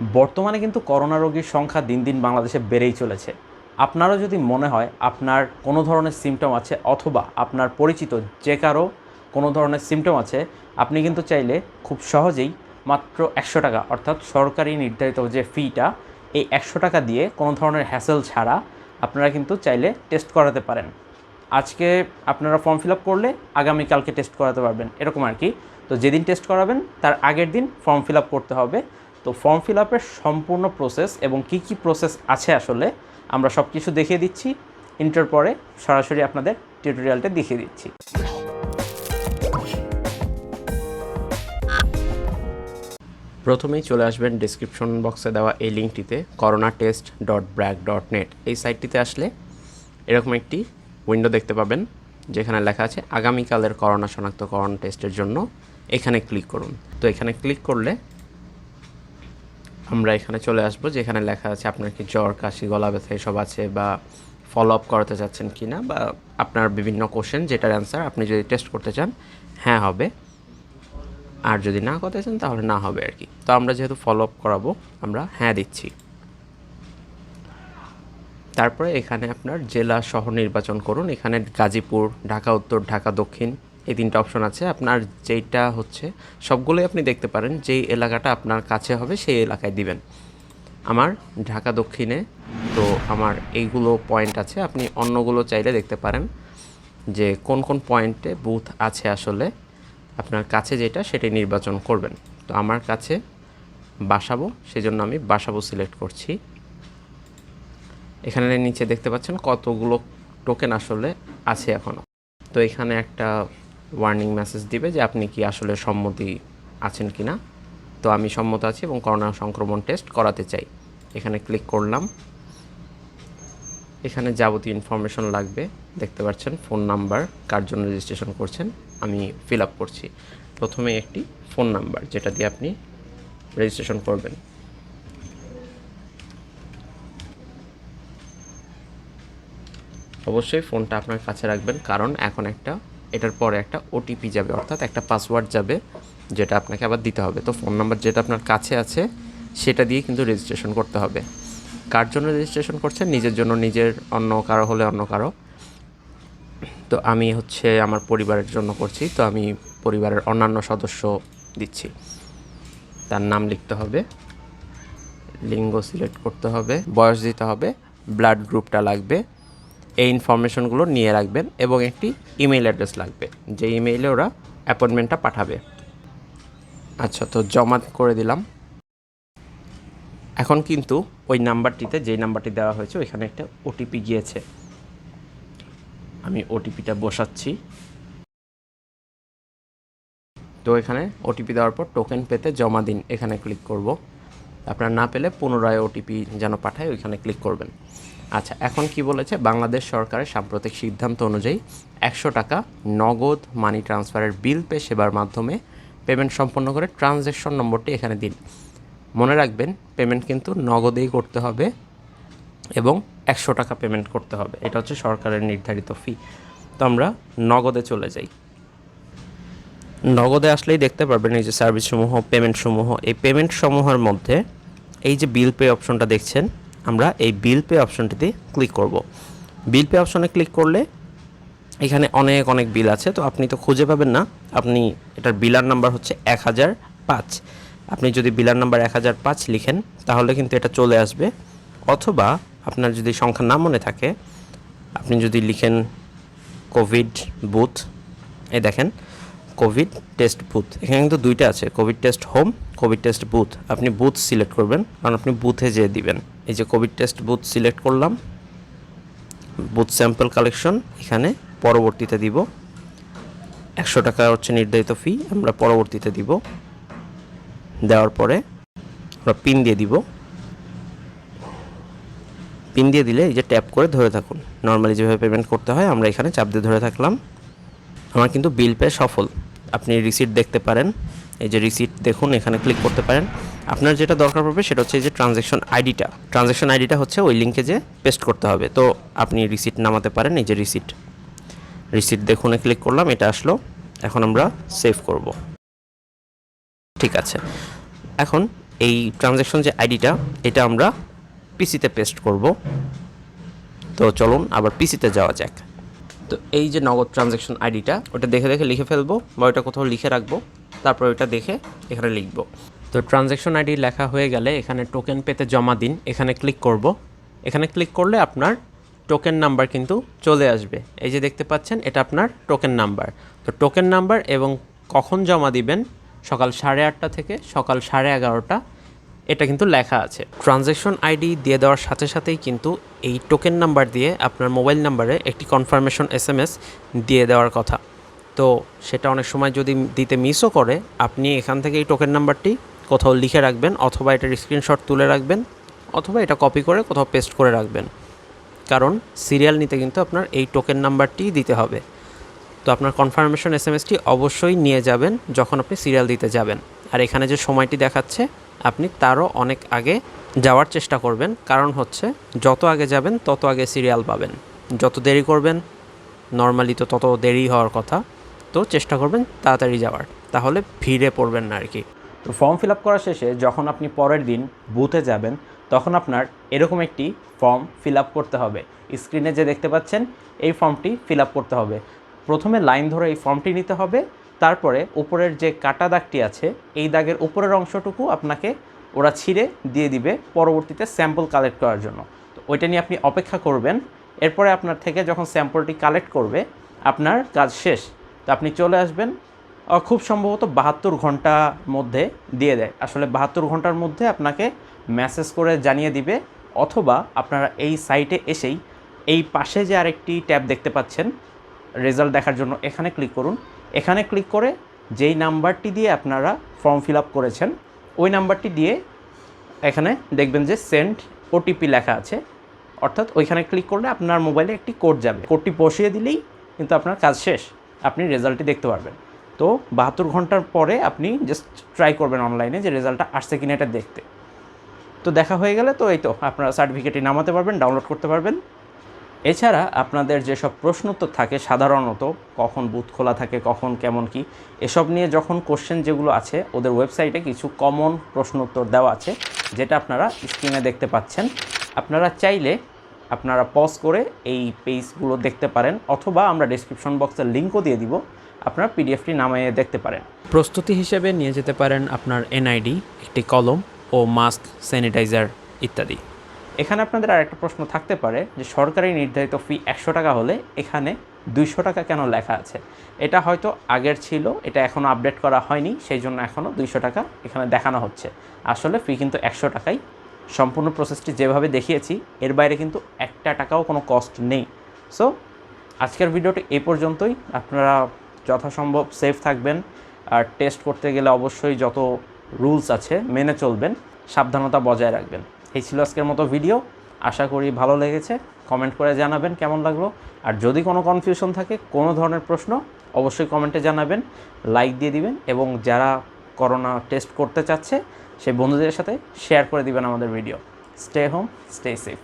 বর্তমানে কিন্তু করোনা রোগীর সংখ্যা দিন দিন বাংলাদেশে বেড়েই চলেছে। আপনারও যদি মনে হয় আপনার কোনো ধরনের সিমটম আছে অথবা আপনার পরিচিত যে কারও কোনো ধরনের সিমটম আছে, আপনি কিন্তু চাইলে খুব সহজেই মাত্র একশো টাকা, অর্থাৎ সরকারি নির্ধারিত যে ফিটা এই একশো টাকা দিয়ে কোনো ধরনের হ্যাসেল ছাড়া আপনারা কিন্তু চাইলে টেস্ট করাতে পারেন। আজকে আপনারা ফর্ম ফিল আপ করলে আগামীকালকে টেস্ট করাতে পারবেন, এরকম আর কি। তো যেদিন টেস্ট করাবেন, তার আগের দিন ফর্ম ফিল আপ করতে হবে। তো ফর্ম ফিল আপের সম্পূর্ণ প্রসেস এবং কি কি প্রসেস আছে আসলে, আমরা সব কিছু দেখিয়ে দিচ্ছি। ইন্টার পরে সরাসরি আপনাদের টিউটোরিয়ালটা দেখিয়ে দিচ্ছি। প্রথমেই চলে আসবেন ডিসক্রিপশন বক্সে দেওয়া এই লিঙ্কটিতে corona test dot BRAC dot net এই সাইটটিতে আসলে এরকম একটি উইন্ডো দেখতে পাবেন, যেখানে লেখা আছে, আগামীকালের করোনা শনাক্তকরণ টেস্টের জন্য এখানে ক্লিক করুন। তো এখানে ক্লিক করলে আমরা এখানে চলে আসব, যেখানে লেখা আছে আপনার কি জ্বর, কাশি, গলা ব্যথা এসব আছে বা ফলো আপ করাতে চাচ্ছেন কি না বা আপনার বিভিন্ন কোশ্চেন যেটার অ্যান্সার আপনি যদি টেস্ট করতে চান হ্যাঁ হবে। আর যদি না করতে চান তাহলে না হবে আর কি। তো আমরা যেহেতু ফলো আপ করাবো, আমরা হ্যাঁ দিচ্ছি। তারপরে এখানে আপনার জেলা শহর নির্বাচন করুন, এখানে গাজীপুর, ঢাকা উত্তর, ঢাকা দক্ষিণ এই তিনটা অপশন আছে। আপনার যেইটা হচ্ছে, সবগুলোই আপনি দেখতে পারেন যেই এলাকাটা আপনার কাছে হবে সেই এলাকায় দিবেন। আমার ঢাকা দক্ষিণে, তো আমার এইগুলো পয়েন্ট আছে। আপনি অন্যগুলো চাইলে দেখতে পারেন যে কোন কোন পয়েন্টে বুথ আছে আসলে, আপনার কাছে যেটা সেটাই নির্বাচন করবেন। তো আমার কাছে বাসাবো, সেজন্য আমি বাসাবো সিলেক্ট করছি। এখানে নিচে দেখতে পাচ্ছেন কতগুলো টোকেন আসলে আছে এখনও তো এখানে একটা ওয়ার্নিং মেসেজ দিবে যে আপনি কি আসলে সম্মতি আছেন কি না তো আমি সম্মত আছি এবং করোনা সংক্রমণ টেস্ট করাতে চাই। এখানে ক্লিক করলাম। এখানে যাবতীয় ইনফরমেশন লাগবে। দেখতে পাচ্ছেন ফোন নাম্বার কার জন্য রেজিস্ট্রেশন করছেন, আমি ফিল আপ করছি। প্রথমে একটি ফোন নাম্বার যেটা দিয়ে আপনি রেজিস্ট্রেশন করবেন। অবশ্যই ফোনটা আপনার কাছে রাখবেন, কারণ এখন একটা এটার পরে একটা ওটিপি যাবে, অর্থাৎ একটা পাসওয়ার্ড যাবে, যেটা আপনাকে আবার দিতে হবে। তো ফোন নাম্বার যেটা আপনার কাছে আছে, সেটা দিয়ে কিন্তু রেজিস্ট্রেশন করতে হবে। কার জন্য রেজিস্ট্রেশন করছেন? নিজের জন্য, নিজের অন্য কারও হলে অন্য কারও। তো আমি হচ্ছে আমার পরিবারের জন্য করছি, তো আমি পরিবারের অন্যান্য সদস্য দিচ্ছি। তার নাম লিখতে হবে, লিঙ্গ সিলেক্ট করতে হবে, বয়স দিতে হবে ব্লাড গ্রুপটা লাগবে এই ইনফরমেশনগুলো নিয়ে রাখবেন এবং একটি ইমেল অ্যাড্রেস লাগবে, যে ইমেইলে ওরা অ্যাপয়েন্টমেন্টটা পাঠাবে। আচ্ছা তো জমা করে দিলাম। এখন কিন্তু ওই নাম্বারটিতে, যেই নাম্বারটি দেওয়া হয়েছে, ওইখানে একটা ওটিপি গিয়েছে। আমি ওটিপিটা বসাচ্ছি। তো এখানে ওটিপি দেওয়ার পর টোকেন পেতে জমা দিন, এখানে ক্লিক করব। আপনার না পেলে পুনরায় ওটিপি যেন পাঠায়, ওইখানে ক্লিক করবেন। আচ্ছা এখন কি বলেছে? বাংলাদেশ সরকারের সাম্প্রতিক সিদ্ধান্ত অনুযায়ী একশো টাকা নগদ মানি ট্রান্সফারের বিল পে সেবার মাধ্যমে পেমেন্ট সম্পন্ন করে ট্রানজ্যাকশন নম্বরটি এখানে দিন। মনে রাখবেন পেমেন্ট কিন্তু নগদেই করতে হবে এবং একশো টাকা পেমেন্ট করতে হবে। এটা হচ্ছে সরকারের নির্ধারিত ফি তো আমরা নগদে চলে যাই। নগদে আসলেই দেখতে পারবেন এই যে সার্ভিসসমূহ পেমেন্টসমূহ এই পেমেন্টসমূহের মধ্যে এই যে বিল পে অপশনটা দেখছেন আমরা এই বিল পে অপশনটিতে ক্লিক করব। বিল পে অপশনে ক্লিক করলে এখানে অনেক অনেক বিল আছে। তো আপনি তো খুঁজে পাবেন না। আপনি এটার বিলার নাম্বার হচ্ছে এক হাজার পাঁচ। আপনি যদি বিলার নাম্বার এক হাজার পাঁচ লিখেন, তাহলে কিন্তু এটা চলে আসবে। অথবা আপনার যদি সংখ্যা না মনে থাকে, আপনি যদি লিখেন কোভিড বুথ এই দেখেন কোভিড টেস্ট বুথ এখানে কিন্তু দুইটা আছে covid test home covid test booth আপনি বুথ সিলেক্ট করবেন, কারণ আপনি বুথে যেয়ে দিবেন। এই যে কোভিড টেস্ট বুথ সিলেক্ট করলাম। বুথ স্যাম্পল কালেকশন এখানে পরবর্তীতে দিব। একশো টাকা হচ্ছে নির্ধারিত ফি আমরা পরবর্তীতে দিব। দেওয়ার পরে আমরা পিন দিয়ে দিব। পিন দিয়ে দিলে এই যে ট্যাপ করে ধরে থাকুন। নর্মালি যেভাবে পেমেন্ট করতে হয়, আমরা এখানে চাপ দিয়ে ধরে থাকলাম। আমার কিন্তু বিল পে সফল। আপনি রিসিট দেখতে পারেন। এই যে রিসিট দেখুন, এখানে ক্লিক করতে পারেন। আপনার যেটা দরকার পড়বে সেটা হচ্ছে যে ট্রানজ্যাকশন আইডিটা ট্রানজ্যাকশন আইডিটা হচ্ছে ওই লিঙ্কে যে পেস্ট করতে হবে। তো আপনি রিসিট নামাতে পারেন, এই যে রিসিট রিসিট দেখুন ক্লিক করলাম, এটা আসলো। এখন আমরা সেভ করব। ঠিক আছে। এখন এই ট্রানজ্যাকশন যে আইডিটা এটা আমরা পিসিতে পেস্ট করব। তো চলুন, আবার পিসিতে যাওয়া যাক। তো এই যে নগদ ট্রানজ্যাকশন আইডিটা ওটা দেখে দেখে লিখে ফেলব বা ওটা কোথাও লিখে রাখব। তারপর ওটা দেখে এখানে লিখব। তো ট্রানজ্যাকশন আইডি লেখা হয়ে গেলে এখানে টোকেন পেতে জমা দিন। এখানে ক্লিক করব। এখানে ক্লিক করলে আপনার টোকেন নাম্বার কিন্তু চলে আসবে। এই যে দেখতে পাচ্ছেন, এটা আপনার টোকেন নাম্বার তো টোকেন নাম্বার এবং কখন জমা দিবেন? সকাল সাড়ে আটটা থেকে সকাল সাড়ে এগারোটা। এটা কিন্তু লেখা আছে। ট্রানজ্যাকশন আইডি দিয়ে দেওয়ার সাথে সাথেই কিন্তু এই টোকেন নাম্বার দিয়ে আপনার মোবাইল নাম্বারে একটি কনফার্মেশন এস এম এস দিয়ে দেওয়ার কথা। তো সেটা অনেক সময় যদি দিতে মিসও করে, আপনি এখান থেকে এই টোকেন নাম্বারটি কোথাও লিখে রাখবেন অথবা এটার স্ক্রিনশট তুলে রাখবেন অথবা এটা কপি করে কোথাও পেস্ট করে রাখবেন। কারণ সিরিয়াল নিতে কিন্তু আপনার এই টোকেন নাম্বারটি দিতে হবে। তো আপনার কনফার্মেশন এস এম অবশ্যই নিয়ে যাবেন যখন আপনি সিরিয়াল দিতে যাবেন। আর এখানে যে সময়টি দেখাচ্ছে, আপনি তারও অনেক আগে যাওয়ার চেষ্টা করবেন। কারণ হচ্ছে, যত আগে যাবেন, তত আগে সিরিয়াল পাবেন। যত দেরি করবেন নর্মালি তো তত দেরি হওয়ার কথা। তো চেষ্টা করবেন তাড়াতাড়ি যাওয়ার। তাহলে ভিড়ে পড়বেন না আর কি। তো ফর্ম ফিল আপ করা শেষে যখন আপনি পরের দিন বুথে যাবেন, তখন আপনার এরকম একটি ফর্ম ফিল আপ করতে হবে। স্ক্রিনে যে দেখতে পাচ্ছেন, এই ফর্মটি ফিল আপ করতে হবে। প্রথমে লাইন ধরে এই ফর্মটি নিতে হবে, তারপরে উপরের যে কাটা দাগটি আছে, এই দাগের উপরের অংশটুকু আপনাকে ওরা ছিঁড়ে দিয়ে দিবে পরবর্তীতে স্যাম্পল কালেক্ট করার জন্য। তো ওইটা নিয়ে আপনি অপেক্ষা করবেন। এরপরে আপনার থেকে যখন স্যাম্পলটি কালেক্ট করবে, আপনার কাজ শেষ। তো আপনি চলে আসবেন খুব সম্ভবত বাহাত্তর ঘণ্টার মধ্যে দিয়ে দেয়। আসলে বাহাত্তর ঘণ্টার মধ্যে আপনাকে মেসেজ করে জানিয়ে দিবে, অথবা আপনারা এই সাইটে এসেই এই পাশে যে আরেকটি ট্যাব দেখতে পাচ্ছেন রেজাল্ট দেখার জন্য এখানে ক্লিক করুন। এখানে ক্লিক করে যেই নাম্বারটি দিয়ে আপনারা ফর্ম ফিল আপ করেছেন, ওই নাম্বারটি দিয়ে এখানে দেখবেন যে সেন্ট ওটিপি লেখা আছে। অর্থাৎ ওইখানে ক্লিক করলে আপনার মোবাইলে একটি কোড যাবে। কোডটি বসিয়ে দিলেই কিন্তু আপনার কাজ শেষ। আপনি রেজাল্টটি দেখতে পারবেন। তো বাহাত্তর ঘণ্টার পরে আপনি জাস্ট ট্রাই করবেন অনলাইনে যে রেজাল্টটা আসছে কিনা এটা দেখতে। তো দেখা হয়ে গেলে তো এই তো, আপনারা সার্টিফিকেটটি নামাতে পারবেন ডাউনলোড করতে পারবেন। এছাড়া আপনাদের যেসব প্রশ্ন উত্তর থাকে সাধারণত, কখন বুথ খোলা থাকে, কখন কেমন কি, এসব নিয়ে যখন কোশ্চেন যেগুলো আছে, ওদের ওয়েবসাইটে কিছু কমন প্রশ্ন উত্তর দেওয়া আছে, যেটা আপনারা স্ক্রিনে দেখতে পাচ্ছেন। আপনারা চাইলে আপনারা পজ করে এই পেজগুলো দেখতে পারেন, অথবা আমরা ডিসক্রিপশন বক্সের লিঙ্কও দিয়ে দিব। আপনারা পিডিএফটি নামিয়ে দেখতে পারেন। প্রস্তুতি হিসেবে নিয়ে যেতে পারেন আপনার এনআইডি একটি কলম ও মাস্ক স্যানিটাইজার ইত্যাদি। এখানে আপনাদের আরেকটা প্রশ্ন থাকতে পারে যে সরকারি নির্ধারিত ফি একশো টাকা হলে এখানে দুইশো টাকা কেন লেখা আছে? এটা হয়তো আগের ছিল এটা এখনও আপডেট করা হয়নি সেই জন্য এখনও দুইশো টাকা এখানে দেখানো হচ্ছে। আসলে ফি কিন্তু একশো টাকাই। সম্পূর্ণ প্রসেসটি যেভাবে দেখিয়েছি এর বাইরে কিন্তু একটা টাকাও কোনো কস্ট নেই। সো আজকের ভিডিওটি এই পর্যন্তই। আপনারা যথাসম্ভব সেফ থাকবেন। আর টেস্ট করতে গেলে অবশ্যই যত রুলস আছে মেনে চলবেন, সাবধানতা বজায় রাখবেন। এই ছিল আজকের মতো ভিডিও আশা করি ভালো লেগেছে। কমেন্ট করে জানাবেন কেমন লাগল। আর যদি কোনো কনফিউশন থাকে, কোনো ধরনের প্রশ্ন, অবশ্যই কমেন্টে জানাবেন। লাইক দিয়ে দিবেন এবং যারা করোনা টেস্ট করতে চাচ্ছে, সেই বন্ধুদের সাথে শেয়ার করে দিবেন আমাদের video stay home stay safe